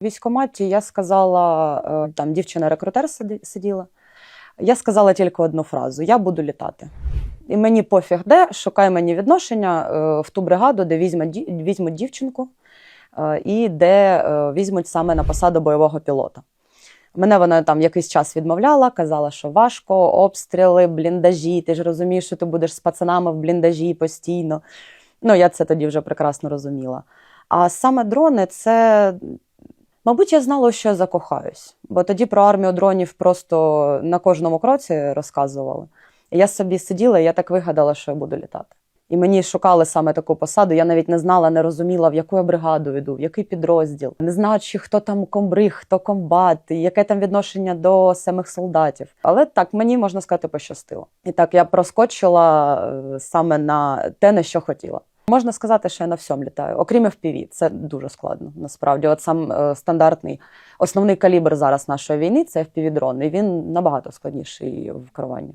В військкоматі я сказала, е, там дівчина-рекрутер сиділа. Я сказала тільки одну фразу: я буду літати. І мені пофіг де, шукай мені відношення е, в ту бригаду, де візьмуть, візьмуть дівчинку е, і де візьмуть саме на посаду бойового пілота. Мене вона там якийсь час відмовляла, казала, що важко, обстріли, бліндажі. Ти ж розумієш, що ти будеш з пацанами в бліндажі постійно. Ну, я це тоді вже прекрасно розуміла. А саме дрони це. Мабуть, я знала, що я закохаюсь, бо тоді про армію дронів просто на кожному кроці розказували. Я собі сиділа, і я так вигадала, що я буду літати. І мені шукали саме таку посаду. Я навіть не знала, не розуміла, в яку я бригаду йду, в який підрозділ, не знала, чи хто там комбриг, хто комбат, яке там відношення до самих солдатів. Але так мені можна сказати, пощастило. І так я проскочила е, саме на те, на що хотіла. Можна сказати, що я на всьому літаю, окрім FPV. Це дуже складно. Насправді, от сам е, стандартний основний калібр зараз нашої війни це FPV-дрон, і він набагато складніший в керуванні.